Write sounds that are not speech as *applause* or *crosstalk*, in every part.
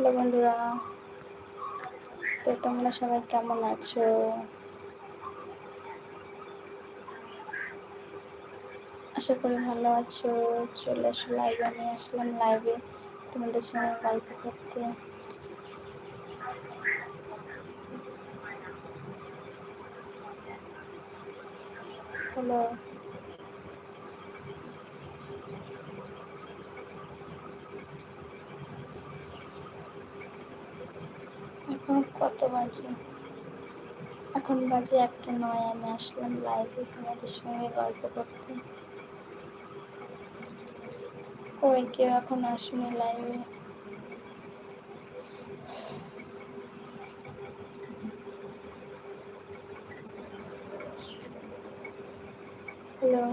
Hello বন্ধুরা। তো তোমরা সবাই কেমন আছো? আশা করি ভালো আছো। চলে আসো লাইভে আমি আসলাম লাইভে তোমাদের সঙ্গে গল্প করতে। হ্যালো এখন কত বাজে। এখন বাজে একটা নয়, আমি আসলাম লাইভে তোমাদের সঙ্গে গল্প করতে। ওই কেউ এখন আসুন লাইভে হ্যালো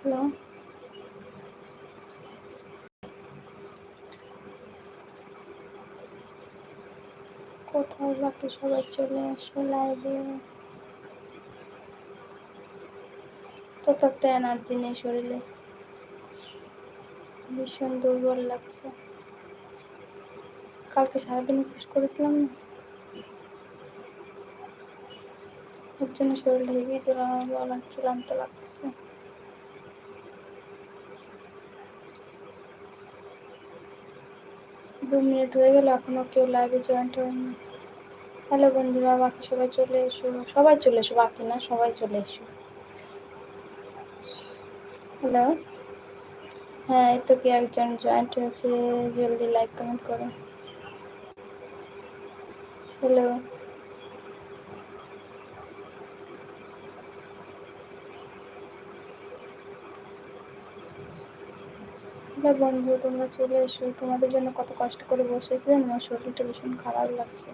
হ্যালো কোথায় বাকি সবাই চলে আসো লাইভে তো তো একটা এনার্জি নেই শরীরে। ভীষণ দুর্বল লাগছে। কালকে সারাদিন পুশ করেছিলাম না? ওর জন্য শরীরটা হেভি দুর্বল ক্লান্ত লাগছে। দু মিনিট হয়ে গেল এখনও কেউ লাইভে জয়েন্ট হয়নি। হ্যালো বন্ধুরা, বাকি সবাই চলে এসো। সবাই চলে এসো, বাকি না, সবাই চলে এসো। হ্যালো? হ্যাঁ এই তো কি একজন জয়েন্ট হয়েছে, জলদি লাইক কমেন্ট করো। হ্যালো? হ্যালো বন্ধু, তোমরা চলে এসো। তোমাদের জন্য কত কষ্ট করে বসেছি, আমার শরীরটা ভীষণ খারাপ লাগছে।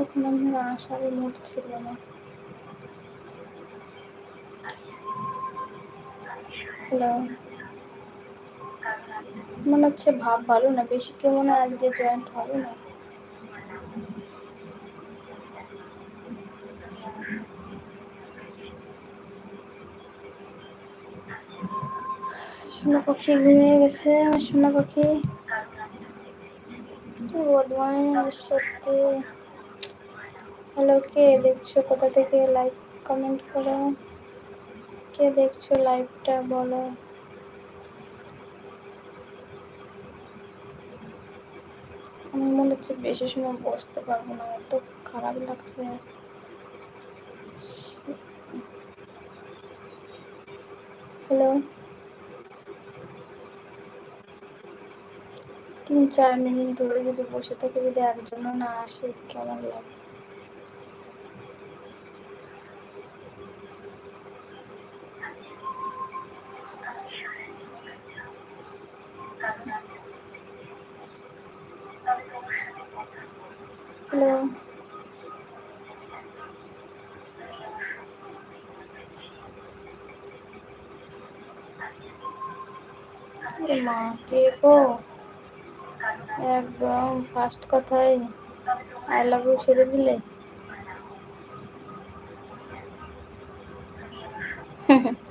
এখন আমার আসার মুড ছিল না হ্যালো। মনে হচ্ছে ভাব ভালো না, বেশি কেউ মনে হয় আজকে জয়েন্ট হবে না। সোনা পাখি ঘুমিয়ে গেছে আমার সোনা পাখি কি বদমাইশ সত্যি, হ্যালো, কে দেখছ? কোথা থেকে লাইক কমেন্ট করো? কে দেখছ লাইভটা বলো? আমি মনে হচ্ছে বেশি সময় বসতে পারব না, এত খারাপ লাগছে। হ্যালো তিন চার মিনিট ধরে যদি বসে থেকে যদি একজনও না আসে কেমন লাগে হ্যালো মা কে গো একদম ফার্স্ট কথাই আই লাভ ইউ ছেড়ে দিলে? *laughs*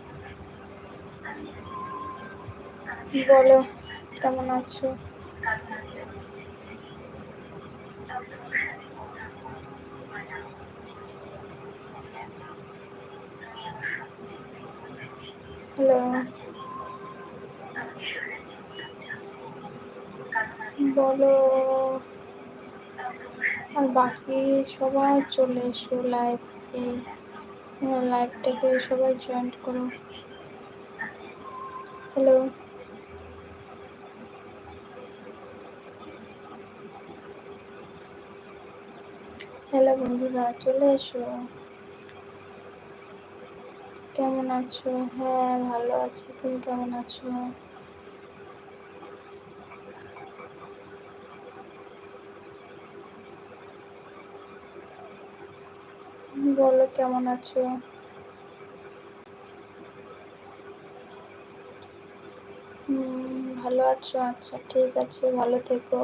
বলো? কেমন আছো? হ্যালো। বলো। আর বাকি সবাই চলে এসো লাইভে লাইভটাকে সবাই জয়েন করো। হ্যালো হ্যালো বন্ধুরা, চলে এসো। কেমন আছো? হ্যাঁ ভালো আছি। তুমি কেমন আছো? বলো, কেমন আছো? ভালো আছো? আচ্ছা ঠিক আছে, ভালো থেকো।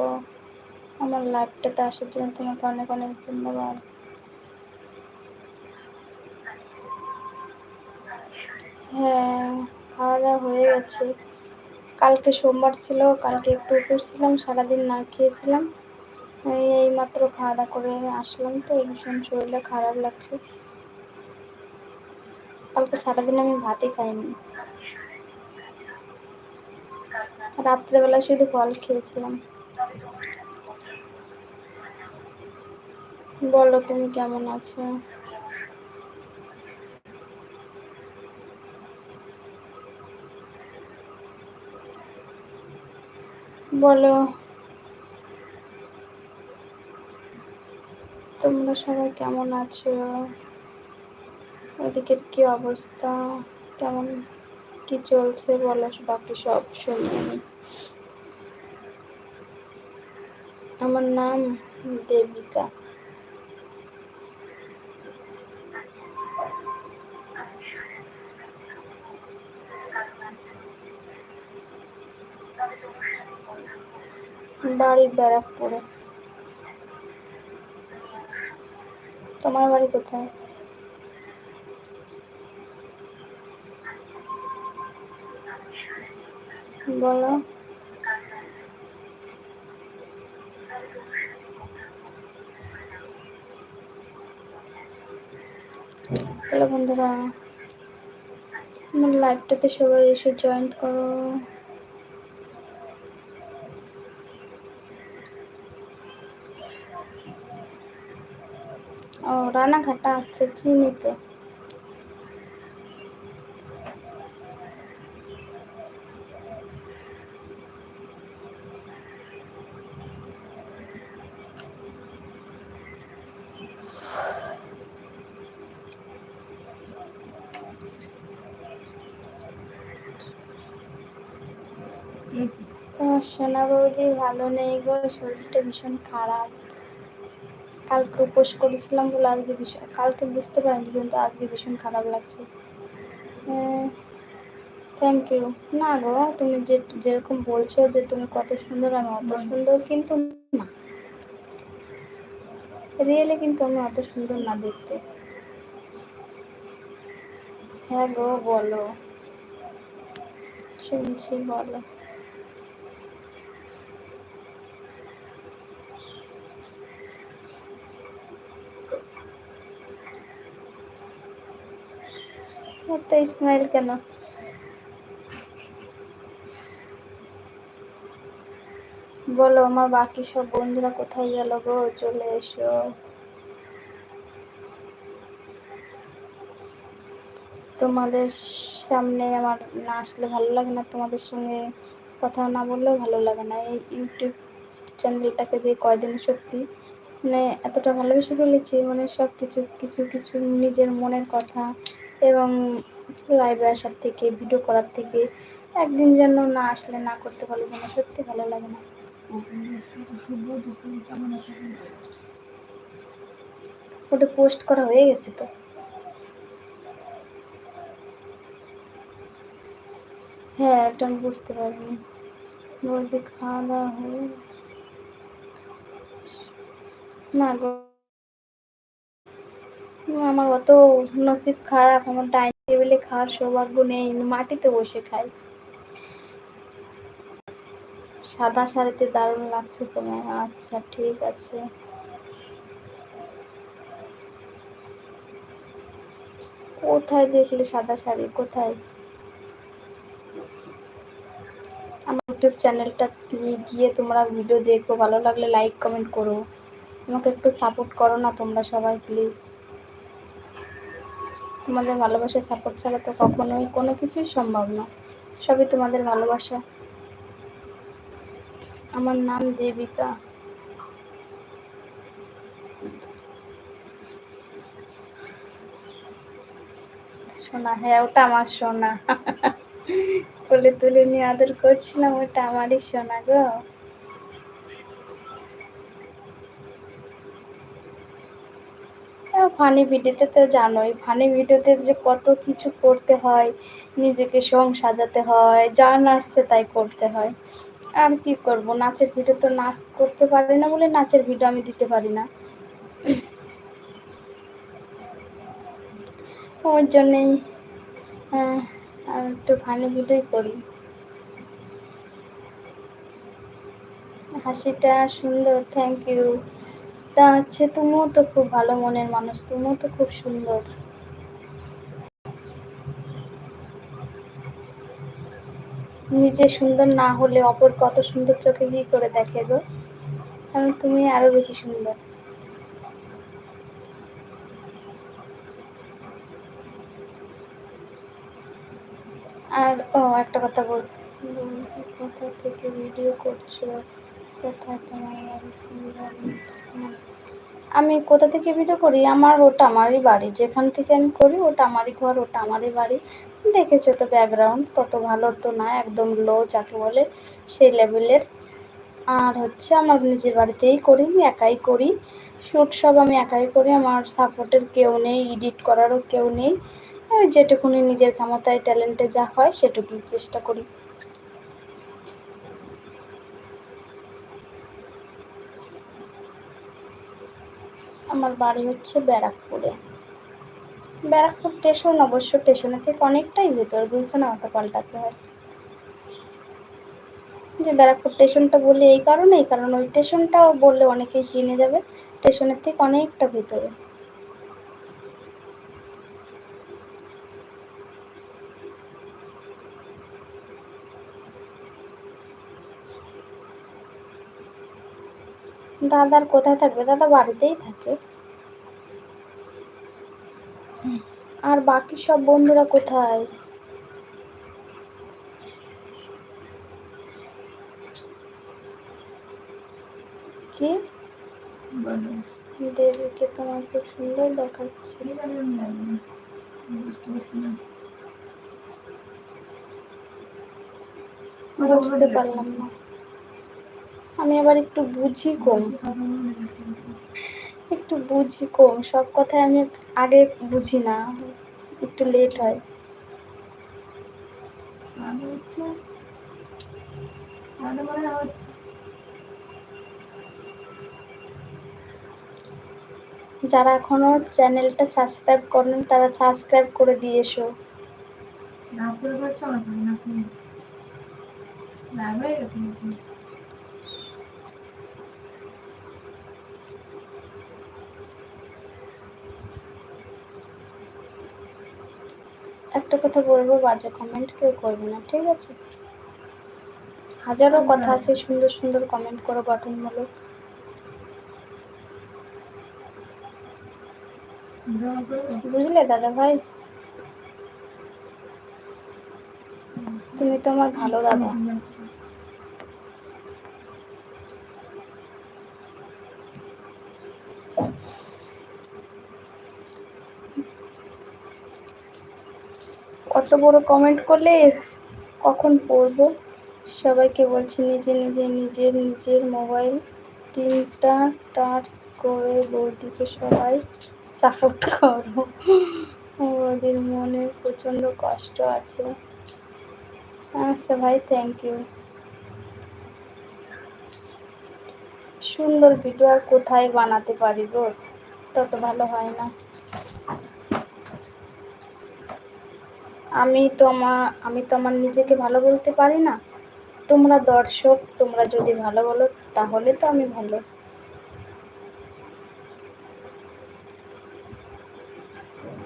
আমার লাইফটাতে আসার জন্য তোমাকে অনেক অনেক ধন্যবাদ। হ্যাঁ খাওয়া দাওয়া হয়ে গেছে। কালকে সোমবার ছিল, কালকে একটু উপর ছিলাম, সারাদিন না খেয়েছিলাম। এই এইমাত্র খাওয়া দাওয়া করে আসলাম তো ভীষণ শরীরটা খারাপ লাগছে। কালকে সারাদিন আমি ভাতই খাইনি। রাত্রেবেলা শুধু ফল খেয়েছিলাম। বলো, তুমি কেমন আছো? বলো। তোমরা সবাই কেমন আছো? ওদিকের কি অবস্থা? কেমন, কি চলছে বলো, বাকি সব শুনি আমি। আমার নাম দেবিকা। বাড়ি ব্যারাকপুরে। তোমার বাড়ি কোথায়? বলো। বন্ধুরা আমার লাইভটাতে সবাই এসে জয়েন করো ও রানাঘাটা আচ্ছা চিনি তো তোমার সোনা বৌদি ভালো নেই গো শরীরটা ভীষণ খারাপ। কালকে উপোস করেছিলাম বলে আজকে ভীষণ কালকে বুঝতে পারিনি কিন্তু আজকে ভীষণ খারাপ লাগছে। থ্যাংক ইউ না গো তুমি যে যেরকম বলছো যে তুমি কত সুন্দর আমি অত সুন্দর কিন্তু না। রিয়েলি কিন্তু আমি অত সুন্দর না দেখতে। হ্যাঁ গো বলো। শুনছি বলো। এত স্মাইল কেন? বলো, আমার বাকি সব বন্ধুরা কোথায় গেল গো? চলে এসো। তোমাদের সামনে আমার না আসলে ভালো লাগে না, তোমাদের সঙ্গে কথা না বললেও ভালো লাগে না। এই ইউটিউব চ্যানেলটাকে যে কয়দিন সত্যি মানে এতটা ভালোবেসে ফেলেছি মানে সব কিছু কিছু কিছু নিজের মনের কথা এবং লাইভে আসার থেকে ভিডিও করার থেকে একদিন যেন না আসলে, না করতে পারলে যেন সত্যি ভালো লাগে না। ওটা পোস্ট করা হয়ে গেছে তো। হ্যাঁ এটা আমি বুঝতে পারিনি। বলতে খাওয়া দাওয়া হয়ে না আমার অত নসিব খারাপ, আমার ডাইনিং টেবিলে খাওয়ার সৌভাগ্য নেই, মাটিতে বসে খাই। সাদা শাড়িতে দারুণ লাগছে তোমার। আচ্ছা ঠিক আছে। কোথায় দেখলে সাদা শাড়ি? কোথায়? আমার ইউটিউব চ্যানেলটা গিয়ে তোমরা ভিডিও দেখো। ভালো লাগলে লাইক কমেন্ট করো। আমাকে একটু সাপোর্ট করো না তোমরা সবাই প্লিজ তোমাদের ভালোবাসা সাপোর্ট ছাড়া তো কখনোই কোনো কিছুই সম্ভব না। সবই তোমাদের ভালোবাসা। আমার নাম দেবিকা। সোনা হ্যাঁ ওটা আমার সোনা। কোলে তুলে নিয়ে আদর করছিলাম, ওটা আমারই সোনা গো। ফানি ভিডিওতে তো জানোই, ফানি ভিডিওতে যে কত কিছু করতে হয়, নিজেকে সং সাজাতে হয়, যা নাচছে তাই করতে হয়। আর কি করব, নাচের ভিডিও তো নাচ করতে পারি না বলে নাচের ভিডিও আমি দিতে পারি না। ওই জন্যেই হ্যাঁ একটু ফানি ভিডিওই করি। হাসিটা সুন্দর থ্যাংক ইউ তা হচ্ছে তুমিও তো খুব ভালো মনের মানুষ, তুমিও তো খুব সুন্দর। নিজে সুন্দর না হলে অপর কত সুন্দর চোখে কি করে দেখে গো? কারণ তুমি আরও বেশি সুন্দর। আর, ও, একটা কথা বল। কোথা থেকে ভিডিও করছ? কোথায় তোমার? আমি কোথা থেকে ভিডিও করি? আমার ওটা আমারই বাড়ি। যেখান থেকে আমি করি, ওটা আমারই ঘর, ওটা আমারই বাড়ি। দেখেছ তো ব্যাকগ্রাউন্ড তত ভালো তো না, একদম লো যাকে বলে সেই লেভেলের আর হচ্ছে আমার নিজের বাড়িতেই করি একাই করি। শ্যুট সব আমি একাই করি, আমার সাপোর্টের কেউ নেই এডিট করারও কেউ নেই। যেটুকুনি নিজের ক্ষমতায় ট্যালেন্টে যা হয়, সেটুকুই চেষ্টা করি। আমার বাড়ি হচ্ছে ব্যারাকপুরে। ব্যারাকপুর স্টেশন, অবশ্য স্টেশনের থেকে অনেকটাই ভেতর, দুইখানা অটো পাল্টাতে হয়। যে ব্যারাকপুর স্টেশনটা বলি এই কারণে এই কারণে ওই স্টেশনটাও বললে অনেকেই চিনে যাবে, স্টেশনের থেকে অনেকটা ভেতরে। দাদার কোথায় থাকবে? দাদা বাড়িতেই থাকে। আর বাকি সব বন্ধুরা কোথায়? কি? দেবীকে তোমার খুব সুন্দর দেখাচ্ছে। বুঝতে পারলাম না। আমি আবার একটু বুঝি কম। একটু বুঝি কম, সব কথাই আমি আগে বুঝি না, একটু লেট হয়। যারা এখনও চ্যানেলটা সাবস্ক্রাইব করেন তারা সাবস্ক্রাইব করে দিয়ে এসো। না করে ভালো না শুনে না হয়ে গেছে নাকি? একটা কথা বলব, বাজে কমেন্ট কেউ করবে না, ঠিক আছে? হাজারো কথা আছে, সুন্দর সুন্দর কমেন্ট করো বাটন বলো বুঝলে দাদা ভাই? তুমি তো আমার ভালো দাদা। অত বড় কমেন্ট করলে কখন পড়ব? সবাইকে বলছি নিজে নিজে নিজের নিজের মোবাইল তিনটা টাচ করে বৌদিকে সবাই সাপোর্ট করো। বৌদির মনে প্রচণ্ড কষ্ট আছে। আচ্ছা ভাই থ্যাংক ইউ সুন্দর ভিডিও আর কোথায় বানাতে পারি গো? তত ভালো হয় না। আমি তো আমার আমি তো আমার নিজেকে ভালো বলতে পারি না। তোমরা দর্শক, তোমরা যদি ভালো বলো, তাহলে তো আমি ভালো।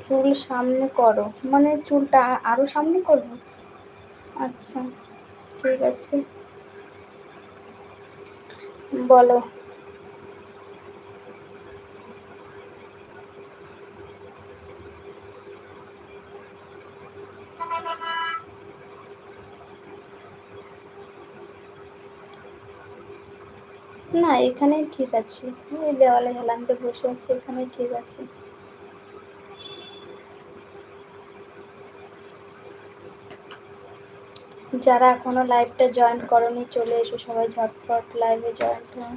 চুল সামনে করো। মানে চুলটা আরও সামনে করব? আচ্ছা ঠিক আছে। বলো। না, এখানেই ঠিক আছে। এই দেওয়ালে হেলানতে বসে আছে, এখানেই ঠিক আছে। যারা এখনও লাইভটা জয়েন করনি, চলে এসো সবাই ঝটপট লাইভে জয়েন হও।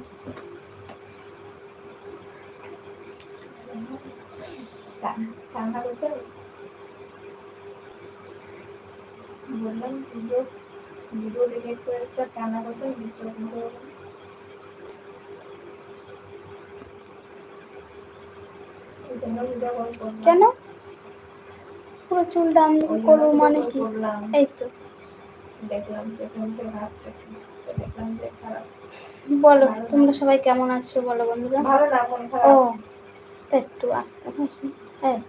বললাম, ভিডিও ভিডিও ডিলিট করে কান্না করছে, ভিডিও ভিডিও এই জন্য ভিডিও কল করলাম কেন? পুরো চুল ডান করব মানে কি? এই তো। দেখলাম যে তোমাদের ভাবটা কি? তো দেখলাম যে খারাপ। বলো তোমরা সবাই কেমন আছো? বলো বন্ধুরা। ভালো না ও একটু আসতে হাসি। হ্যাঁ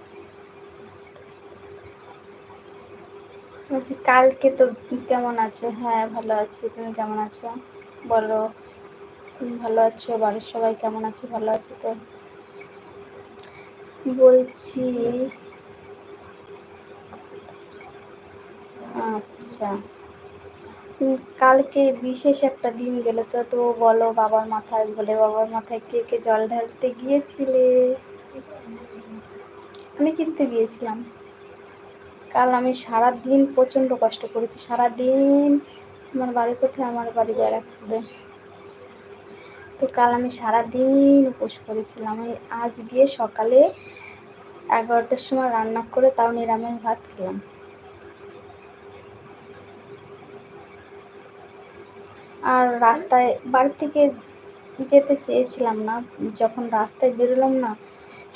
বলছি কালকে তো কেমন আছো? হ্যাঁ ভালো আছি। তুমি কেমন আছো? বলো। তুমি ভালো আছো? বাড়ির সবাই কেমন আছে? ভালো আছে তো? বলছি। আচ্ছা। কালকে বিশেষ একটা দিন গেল তো তো বলো বাবার মাথায়, বলে বাবার মাথায় কে কে জল ঢালতে গিয়েছিলে? আমি কিন্তু গিয়েছিলাম। কাল আমি সারা দিন প্রচণ্ড কষ্ট করেছি সারা দিন আমার বাড়ি কোথায়, আমার বাড়ি বেড়া ব্যারাকপুরে। তো কাল আমি সারা দিন উপোস করেছিলাম। আমি আজ গিয়ে সকালে এগারোটার সময় রান্না করে তাও নিরামিষ ভাত খেলাম। আর রাস্তায় বাড়ি থেকে যেতে চেয়েছিলাম না। যখন রাস্তায় বেরোলাম না,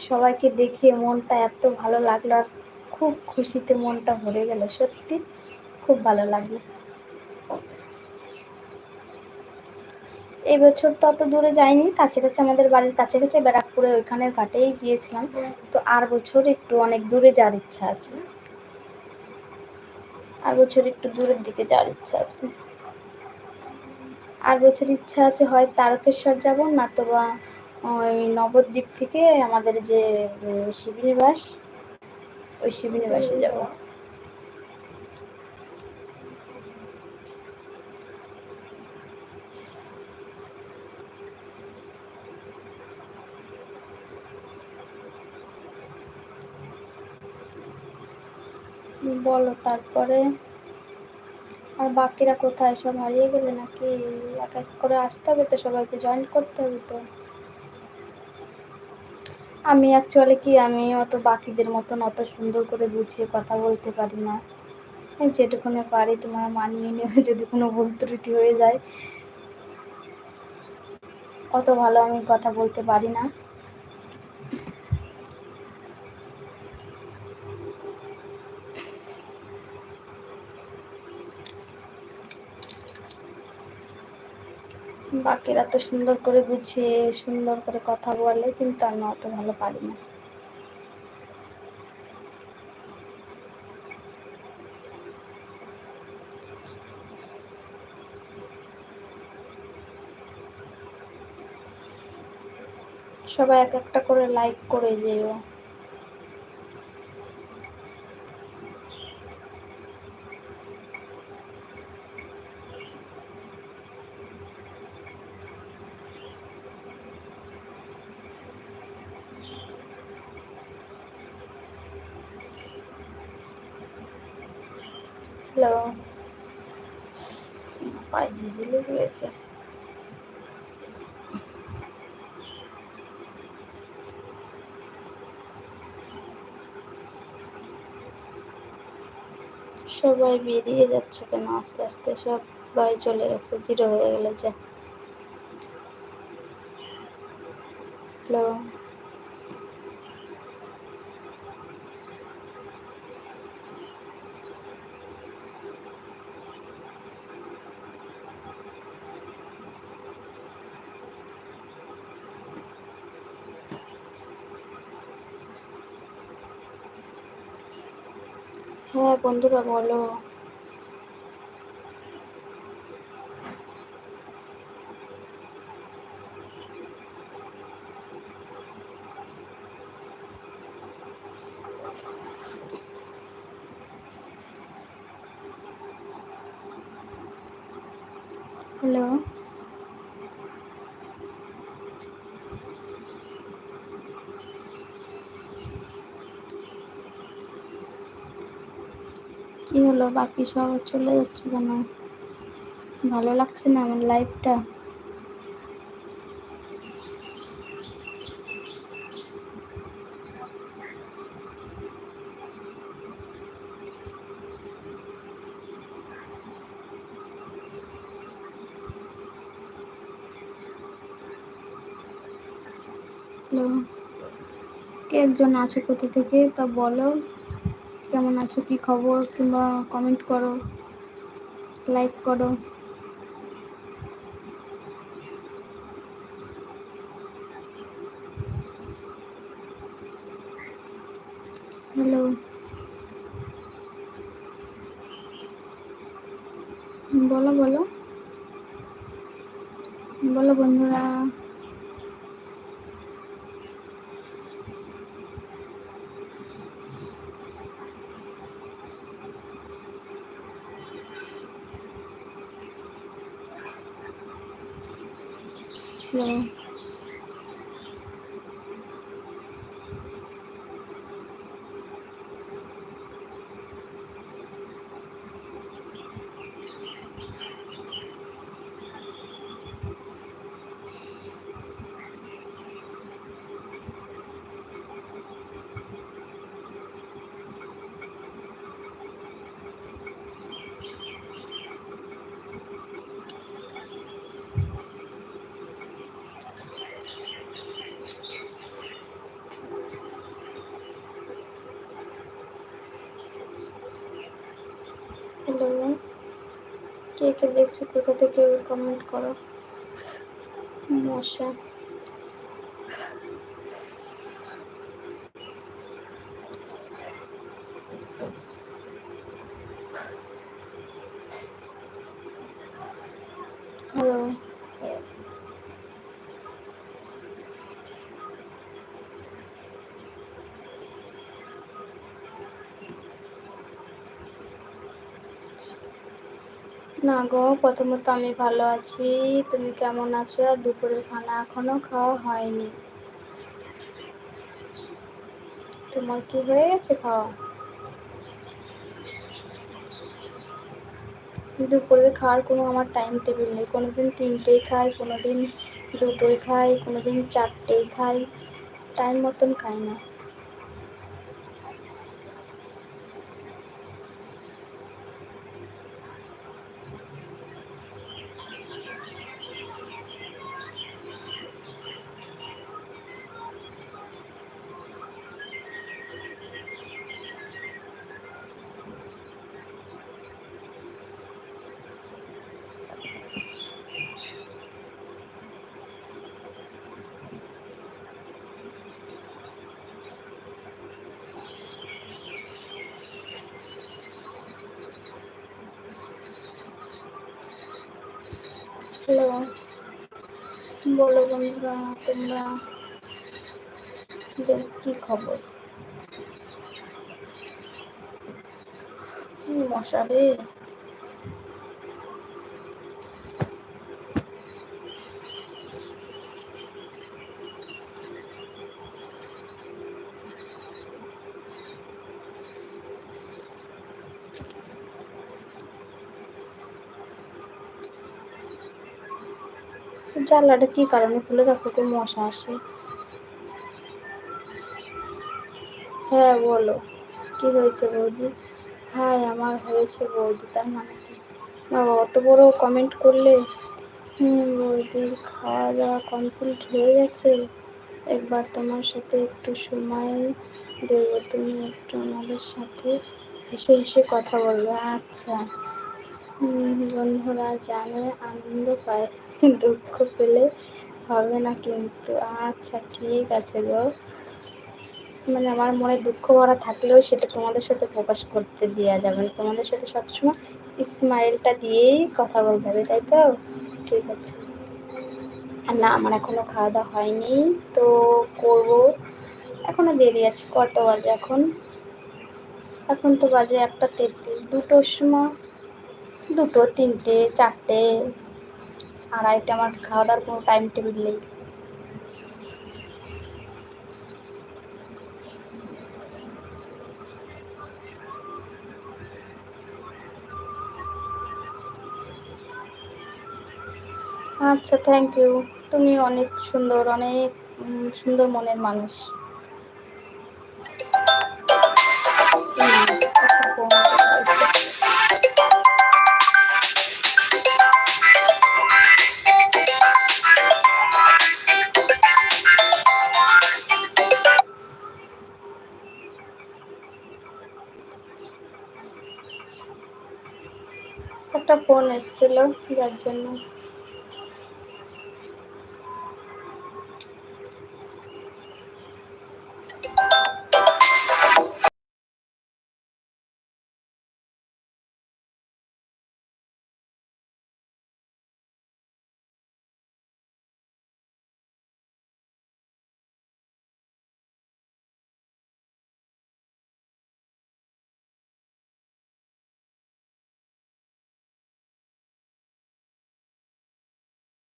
সবাইকে দেখে মনটা এত ভালো লাগল আর খুব খুশিতে মনটা ভরে গেল। সত্যি খুব ভালো লাগল। এই বছর তো অত দূরে যাইনি কাছে কাছে আমাদের বাড়ির কাছে কাছে ব্যারাকপুরে ওইখানের ঘাটেই গিয়েছিলাম। তো আর বছর একটু অনেক দূরে যাওয়ার ইচ্ছা আছে। আর বছর একটু দূরের দিকে যাওয়ার ইচ্ছা আছে। আর বছর ইচ্ছা আছে হয় তারকেশ্বর যাব না তো বা ওই নবদ্বীপ থেকে আমাদের যে শিবিনিবাস ওই শিবিনিবাসে যাব। বলো, তারপরে? আর বাকিরা কোথায়? সব হারিয়ে গেলে নাকি এক এক করে আসতে হবে তো? সবাইকে জয়েন করতে হবে তো? আমি অ্যাকচুয়ালি কি, আমি অত বাকিদের মতন অত সুন্দর করে গুছিয়ে কথা বলতে পারি না। যেটুকুনে পারি, তোমার মানিয়ে নিও *laughs* যদি কোনো ভুল ত্রুটি হয়ে যায়, অত ভালো আমি কথা বলতে পারি না। বাকিরা তো সুন্দর করে বুঝিয়ে, সুন্দর করে কথা বলে, কিন্তু আমি অত ভালো পারি না। সবাই এক একটা করে লাইক করে যেও হ্যালো পায়ে ঝিঝি লেগে গেছে সবাই বেরিয়ে যাচ্ছে কেন? আস্তে আস্তে সব সবাই চলে গেছে, জিরো হয়ে গেল, যে। হ্যালো হ্যাঁ বন্ধুরা বলো। কি হলো? বাকি সব চলে যাচ্ছে কেন? ভালো লাগছে না আমার লাইফটা কে একজন আছে কোথা থেকে? তা বলো। কেমন আছো? কি খবর? কিংবা কমেন্ট করো লাইক করো হ্যালো বলো বলো বলো বন্ধুরা হ্যালো হ্যালো কে কে দেখছ কোথা থেকে কমেন্ট করো? মশা। হ্যালো না গো, প্রথমত আমি ভালো আছি। তুমি কেমন আছো? আর দুপুরের খানা এখনও খাওয়া হয়নি। তোমার কি হয়ে গেছে খাওয়া? দুপুরে খাওয়ার কোনো আমার টাইম টেবিল নেই। কোনো দিন তিনটেই খাই কোনো দিন দুটোই খাই কোনো দিন চারটেই খাই। টাইম মতন খাই না হ্যালো বলো বন্ধুরা তোমরা কি খবর? কি মশা রে? জানলাটা কি কারণে খুলে রাখো কি মশা আসে? হ্যাঁ বলো। কি হয়েছে বৌদি? হ্যাঁ আমার হয়েছে বৌদি, তার মানে কি? বাবা, অত বড় কমেন্ট করলে? হুম বৌদি খাওয়া দাওয়া কমপ্লিট হয়ে গেছে। একবার তোমার সাথে একটু সময় দেবো। তুমি একটু আমাদের সাথে হেসে হেসে কথা বলবে। আচ্ছা। বন্ধুরা জানে, আনন্দ পায়। দুঃখ পেলে হবে না কিন্তু আচ্ছা ঠিক আছে গো। মানে আমার মনে দুঃখ ভরা থাকলেও সেটা তোমাদের সাথে প্রকাশ করতে দেওয়া যাবে না। তোমাদের সাথে সবসময় স্মাইলটা দিয়েই কথা বলতে হবে, তাই তো? ঠিক আছে। আর না, আমার এখনও খাওয়া দাওয়া হয়নি, তো করব। এখনও দেরি আছে, কত বাজে এখন? এখন তো বাজে একটা তেত্রিশ, দুটোর সময়। দুটো, তিনটে, চারটে। আড়াইটে আমার খাওয়া দাওয়ার কোনো টাইম টেবিল নেই। আচ্ছা থ্যাংক ইউ তুমি অনেক সুন্দর অনেক সুন্দর মনের মানুষ। হুম, ফোন এসেছিল যার জন্য